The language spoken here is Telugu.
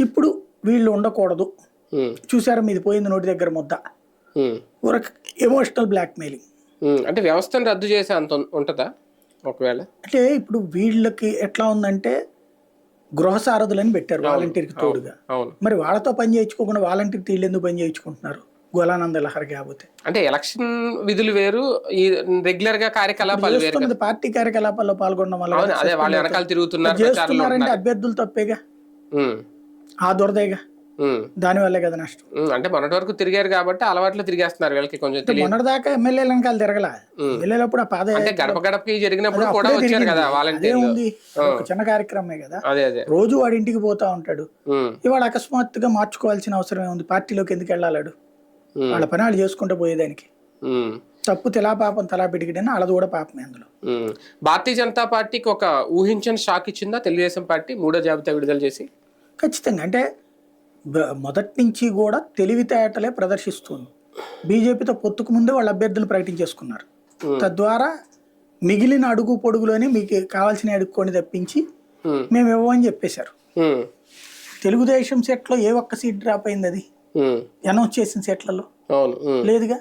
ఇప్పుడు వీళ్ళు ఉండకూడదు. చూసారా మీది పోయింది నోటి దగ్గర ముద్ద? Emotional blackmailing. అంటే వ్యవస్థను రద్దు చేసే అంత ఉంటుందా? ఒకవేళ. అంటే ఇప్పుడు వీళ్ళకి ఎట్లా ఉందంటే గృహ సారథులని పెట్టారు వాలంటీర్కి తోడుగా. మరి వాళ్ళతో పని చేయించుకోకుండా వాలంటీర్ వీళ్ళు ఎందుకు పని చేయించుకుంటున్నారు? గోలానంద లహరి కాకపోతే. అంటే ఎలక్షన్ విధులు వేరు ఈ రెగ్యులర్గా కార్యకలాపాలు వేరు పార్టీ కార్యకలాపాల్లో పాల్గొనడం వల్ల అదే వాళ్ళు వెనకాల తిరుగుతున్నారు చేస్తున్నారంటే. అభ్యర్థులు తప్పేగా? ఆ దురదేగా ఉమ్, దాని వల్లే కదా నష్టం. అంటే మొన్నటి వరకు తిరిగారు కాబట్టి అలవాట్లు తిరిగేస్తున్నారు వీళ్ళకి కొంచెం తెలియదు. మొన్నటిదాకా ఎమ్మెల్యేల వెనకాల తిరగల. ఎమ్మెల్యేలప్పుడు ఆ పాద అంటే గడప గడపకి జరిగినప్పుడు కూడా వచ్చారు. కదా అదే వాలంటీర్లు. ఉంది. చిన్న కార్యక్రమమే కదా. అదే అదే. రోజు వాడి ఇంటికి పోతా ఉంటాడు. ఇవాళ అకస్మాత్తుగా మార్చుకోవాల్సిన అవసరం ఉంది. పార్టీలోకి ఎందుకు వెళ్ళాలాడు? వాళ్ళ పని వాళ్ళు చేసుకుంటూ పోయేదానికి. తప్పు తెలా పాపం తలా పిడికిడని వాళ్ళది కూడా పాపమే అందులో. భారతీయ జనతా పార్టీకి ఒక ఊహించని షాక్ ఇచ్చిందా? తెలుగుదేశం పార్టీ మూడో జాబితా విడుదల చేసి? ఖచ్చితంగా. అంటే మొదటి నుంచి కూడా తెలివితేటలే ప్రదర్శిస్తుంది. బీజేపీతో పొత్తుకు ముందే వాళ్ళ అభ్యర్థులు ప్రకటించేసుకున్నారు తద్వారా మిగిలిన అడుగు పొడుగులోనే మీకు కావాల్సిన అడుక్కొని తప్పించి మేము. ఇవ్వమని చెప్పేశారు. తెలుగుదేశం సెట్లో ఏ ఒక్క సీట్ డ్రాప్ అయింది అది. అనౌన్స్ చేసిన సెట్లలో? లేదుగా?